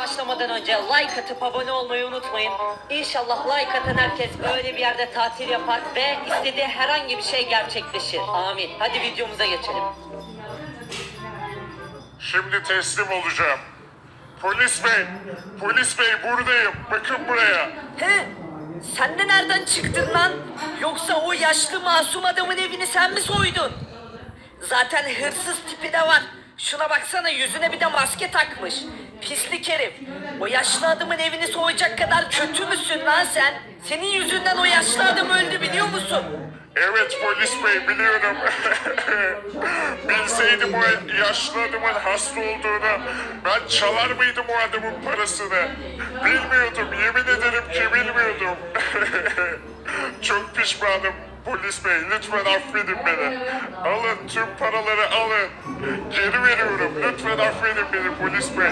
Başlamadan önce like atıp abone olmayı unutmayın. İnşallah like atan herkes böyle bir yerde tatil yapar ve istediği herhangi bir şey gerçekleşir. Amin. Hadi videomuza geçelim. Şimdi teslim olacağım. Polis bey, polis bey buradayım. Bakın buraya. He? Sen de nereden çıktın lan? Yoksa o yaşlı masum adamın evini sen mi soydun? Zaten hırsız tipi de var. Şuna baksana yüzüne bir de maske takmış. Pislik herif. O yaşlı adamın evini soyacak kadar kötü müsün lan sen? Senin yüzünden o yaşlı adam öldü biliyor musun? Evet polis bey biliyorum. Bilseydim o yaşlı adamın hasta olduğunu ben çalar mıydım o adamın parasını? Bilmiyordum yemin ederim ki bilmiyordum. Çok pişmanım polis bey lütfen affedin beni. Alın tüm paraları alın. Geri veriyorum lütfen affedin beni polis bey.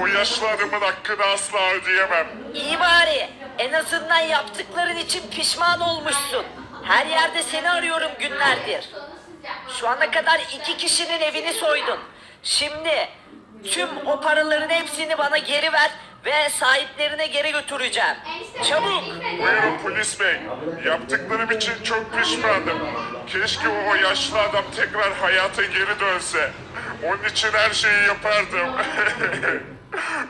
O yaşlı adamın hakkını asla ödeyemem. İyi bari. En azından yaptıkların için pişman olmuşsun. Her yerde seni arıyorum günlerdir. Şu ana kadar iki kişinin evini soydun. Şimdi tüm o paraların hepsini bana geri ver ve sahiplerine geri götüreceğim. Çabuk. Buyurun polis bey. Yaptıklarım için çok pişmanım. Keşke o yaşlı adam tekrar hayata geri dönse. Onun için her şeyi yapardım.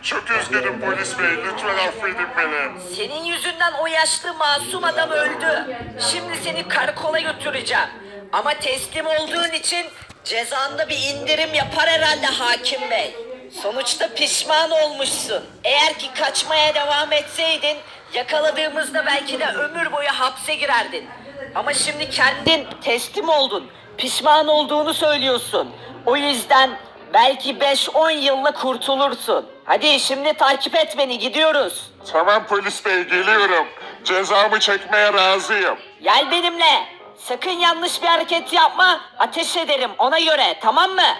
çok üzgünüm polis bey. Lütfen affedin beni. Senin yüzünden o yaşlı masum adam öldü. Şimdi seni karakola götüreceğim. Ama teslim olduğun için cezanda bir indirim yapar herhalde hakim bey. Sonuçta pişman olmuşsun. Eğer ki kaçmaya devam etseydin yakaladığımızda belki de ömür boyu hapse girerdin. Ama şimdi kendin teslim oldun. Pişman olduğunu söylüyorsun. O yüzden belki 5-10 yılla kurtulursun. Hadi şimdi takip et beni gidiyoruz. Tamam polis bey geliyorum. Cezamı çekmeye razıyım. Gel benimle. Sakın yanlış bir hareket yapma. Ateş ederim ona göre tamam mı?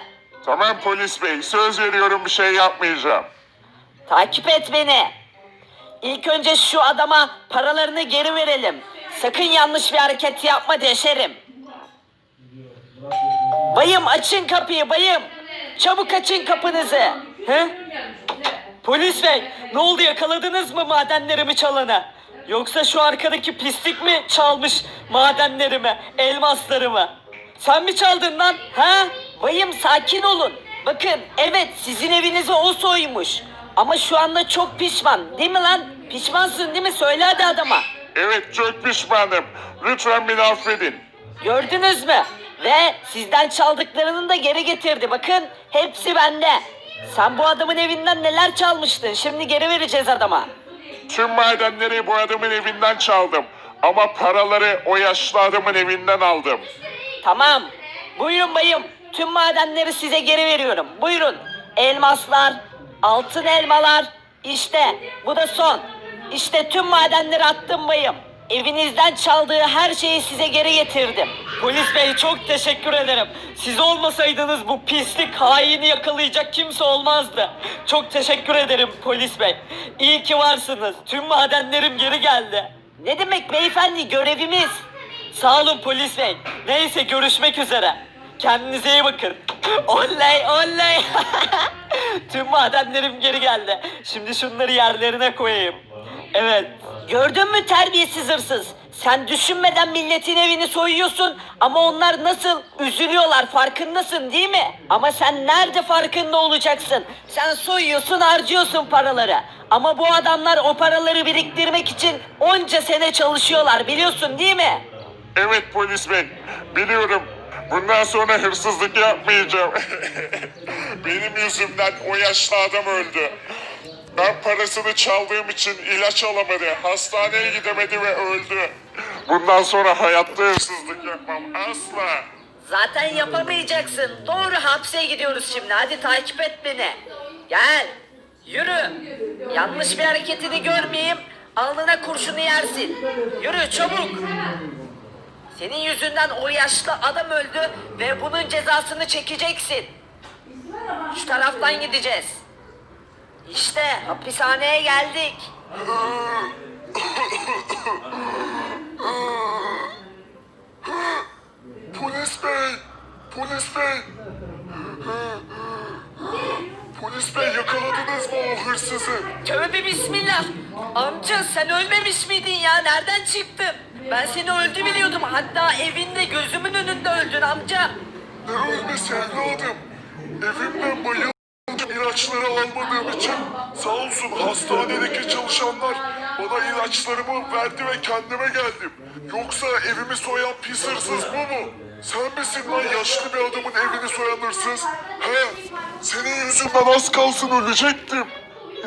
Tamam polis bey söz veriyorum bir şey yapmayacağım. Takip et beni. İlk önce şu adama paralarını geri verelim. Sakın yanlış bir hareket yapma deşerim. Bayım açın kapıyı bayım. Çabuk açın kapınızı. He? Polis bey ne oldu yakaladınız mı madenlerimi çalanı? Yoksa şu arkadaki pislik mi çalmış madenlerimi, elmaslarımı? Sen mi çaldın lan? Ha? Bayım sakin olun. Bakın evet sizin evinizi o soymuş. Ama şu anda çok pişman değil mi lan? Pişmansın değil mi? Söyle hadi adama. Evet çok pişmanım. Lütfen beni affedin. Gördünüz mü? Ve sizden çaldıklarını da geri getirdi. Bakın hepsi bende. Sen bu adamın evinden neler çalmıştın? Şimdi geri vereceğiz adama. Tüm madenleri bu adamın evinden çaldım. Ama paraları o yaşlı adamın evinden aldım. Tamam. Buyurun bayım. Tüm madenleri size geri veriyorum. Buyurun. Elmaslar, altın elmalar. İşte bu da son. İşte tüm madenleri attım bayım. Evinizden çaldığı her şeyi size geri getirdim. Polis bey çok teşekkür ederim. Siz olmasaydınız bu pislik haini yakalayacak kimse olmazdı. Çok teşekkür ederim polis bey. İyi ki varsınız. Tüm madenlerim geri geldi. Ne demek beyefendi görevimiz. Sağ olun polis bey. Neyse görüşmek üzere. Kendinize iyi bakın. Oley oley. Tüm madenlerim geri geldi. Şimdi şunları yerlerine koyayım. Evet. Gördün mü terbiyesiz hırsız? Sen düşünmeden milletin evini soyuyorsun ama onlar nasıl üzülüyorlar farkındasın değil mi? Ama sen nerede farkında olacaksın? Sen soyuyorsun harcıyorsun paraları. Ama bu adamlar o paraları biriktirmek için onca sene çalışıyorlar biliyorsun değil mi? Evet polis bey, biliyorum. Bundan sonra hırsızlık yapmayacağım. Benim yüzümden o yaşlı adam öldü. Ben parasını çaldığım için ilaç alamadı, hastaneye gidemedi ve öldü. Bundan sonra hayatta hırsızlık yapmam asla. Zaten yapamayacaksın. Doğru hapse gidiyoruz şimdi. Hadi takip et beni. Gel. Yürü. Yanlış bir hareketini görmeyeyim. Alnına kurşunu yersin. Yürü çabuk. Senin yüzünden o yaşlı adam öldü ve bunun cezasını çekeceksin. Şu taraftan gideceğiz. İşte hapishaneye geldik. Polis bey, polis bey. Polis bey yakaladınız mı o hırsızı? Tövbe bismillah. Amca sen ölmemiş miydin ya? Nereden çıktın? Ben seni öldü biliyordum. Hatta evinde gözümün önünde öldün amca. Ne ölmesi evladım? Evimden bayıldım ilaçları almadığım için. Sağ olsun hastanedeki çalışanlar bana ilaçlarımı verdi ve kendime geldim. Yoksa evimi soyan pis hırsız bu mu? Sen misin lan yaşlı bir adamın evini soyan hırsız? He? Senin yüzünden az kalsın ölecektim.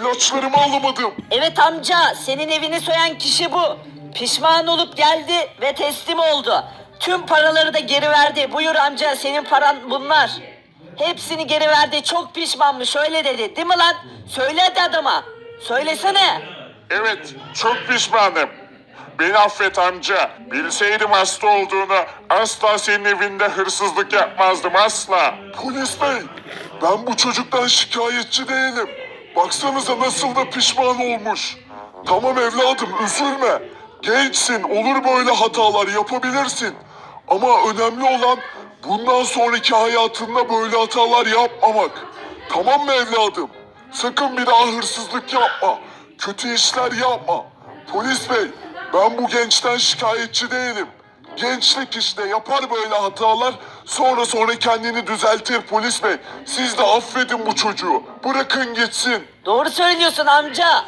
İlaçlarımı alamadım. Evet amca, senin evini soyan kişi bu. Pişman olup geldi ve teslim oldu. Tüm paraları da geri verdi. Buyur amca, senin paran bunlar. Hepsini geri verdi. Çok pişmanmış. Öyle dedi. Değil mi lan? Söyle hadi adama. Söylesene. Evet, çok pişmanım. Beni affet amca. Bilseydim hasta olduğunu asla senin evinde hırsızlık yapmazdım asla. Polis bey, ben bu çocuktan şikayetçi değilim. Baksanıza nasıl da pişman olmuş. Tamam evladım üzülme. Gençsin, olur böyle hatalar yapabilirsin. Ama önemli olan bundan sonraki hayatında böyle hatalar yapmamak. Tamam mı evladım? Sakın bir daha hırsızlık yapma. Kötü işler yapma. Polis bey, ben bu gençten şikayetçi değilim. Gençlik işte yapar böyle hatalar. Sonra sonra kendini düzeltir polis bey. Siz de affedin bu çocuğu. Bırakın gitsin. Doğru söylüyorsun amca.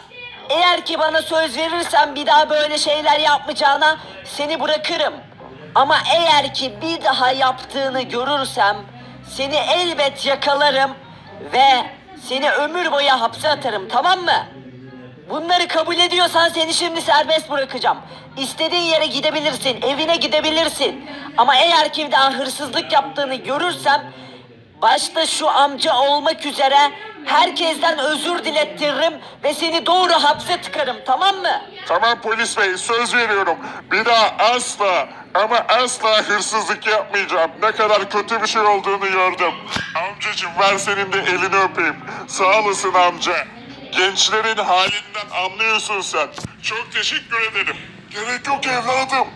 Eğer ki bana söz verirsen bir daha böyle şeyler yapmayacağına seni bırakırım. Ama eğer ki bir daha yaptığını görürsem seni elbet yakalarım ve seni ömür boyu hapse atarım tamam mı? Bunları kabul ediyorsan seni şimdi serbest bırakacağım. İstediğin yere gidebilirsin, evine gidebilirsin. Ama eğer ki bir daha hırsızlık yaptığını görürsem Başta şu amca olmak üzere herkesten özür dilettiririm ve seni doğru hapse tıkarım tamam mı? Tamam polis bey söz veriyorum. Bir daha asla ama asla hırsızlık yapmayacağım. Ne kadar kötü bir şey olduğunu gördüm. Amcacım ver senin de elini öpeyim. Sağ olasın amca. Gençlerin halinden anlıyorsun sen. Çok teşekkür ederim. Gerek yok evladım.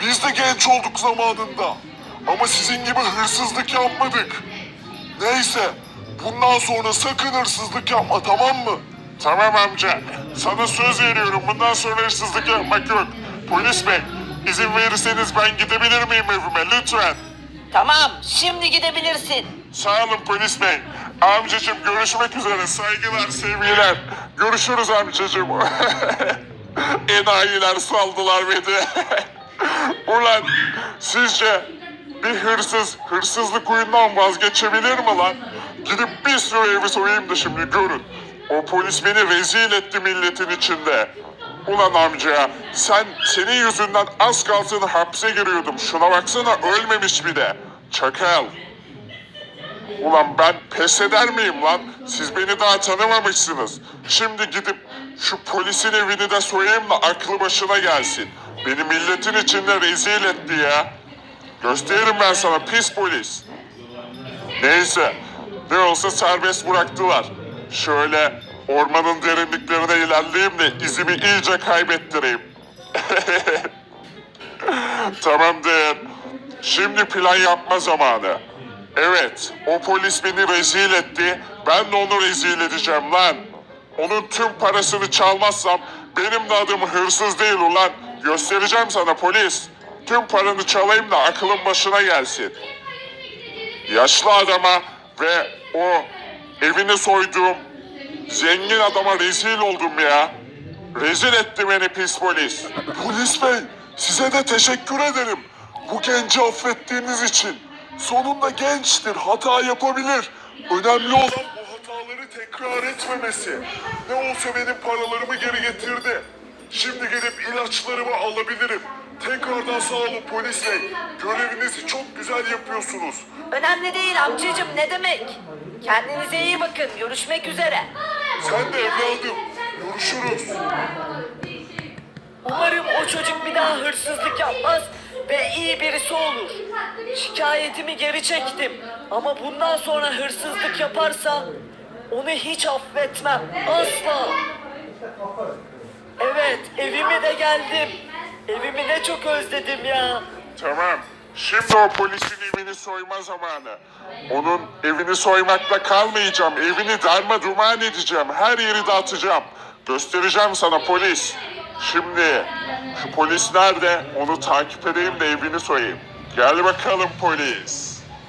Biz de genç olduk zamanında. Ama sizin gibi hırsızlık yapmadık. Neyse, bundan sonra sakın hırsızlık yapma tamam mı? Tamam amca. Sana söz veriyorum bundan sonra hırsızlık yapmak yok. Polis bey, izin verirseniz ben gidebilir miyim evime lütfen? Tamam şimdi gidebilirsin. Sağ olun polis bey. Amcacığım görüşmek üzere. Saygılar, sevgiler. Görüşürüz amcacığım. Enayiler saldılar beni. Ulan sizce bir hırsız hırsızlık oyundan vazgeçebilir mi lan? Gidip bir sürü evi soyayım da şimdi görün. O polis beni rezil etti milletin içinde. Ulan amca sen senin yüzünden az kalsın hapse giriyordum. Şuna baksana ölmemiş bir de. Çakal. Ulan ben pes eder miyim lan? Siz beni daha tanımamışsınız. Şimdi gidip şu polisin evini de soyayım da aklı başına gelsin. Beni milletin içinde rezil etti ya. Gösteririm ben sana pis polis. Neyse ne olsa serbest bıraktılar. Şöyle ormanın derinliklerine ilerleyeyim de izimi iyice kaybettireyim. Tamamdır. Şimdi plan yapma zamanı. Evet, o polis beni rezil etti. Ben de onu rezil edeceğim lan. Onun tüm parasını çalmazsam benim de adım hırsız değil ulan. Göstereceğim sana polis. Tüm paranı çalayım da aklın başına gelsin. Yaşlı adama ve o evini soyduğum zengin adama rezil oldum ya. Rezil etti beni pis polis. Polis bey, size de teşekkür ederim. Bu genci affettiğiniz için. Sonunda gençtir, hata yapabilir. Önemli olan bu hataları tekrar etmemesi. Ne olsa benim paralarımı geri getirdi. Şimdi gelip ilaçlarımı alabilirim. Tekrardan sağ olun polis bey. Görevinizi çok güzel yapıyorsunuz. Önemli değil amcacım ne demek? Kendinize iyi bakın görüşmek üzere. Sen de evladım. Görüşürüz. Umarım o çocuk bir daha hırsızlık yapmaz ve iyi birisi olur. Şikayetimi geri çektim ama bundan sonra hırsızlık yaparsa onu hiç affetmem asla. Evet evime de geldim. Evimi ne çok özledim ya. Tamam. Şimdi o polisin evini soyma zamanı. Onun evini soymakla kalmayacağım. Evini darma duman edeceğim. Her yeri dağıtacağım. Göstereceğim sana polis. Şimdi şu polis nerede? Onu takip edeyim de evini soyayım. Gel bakalım polis.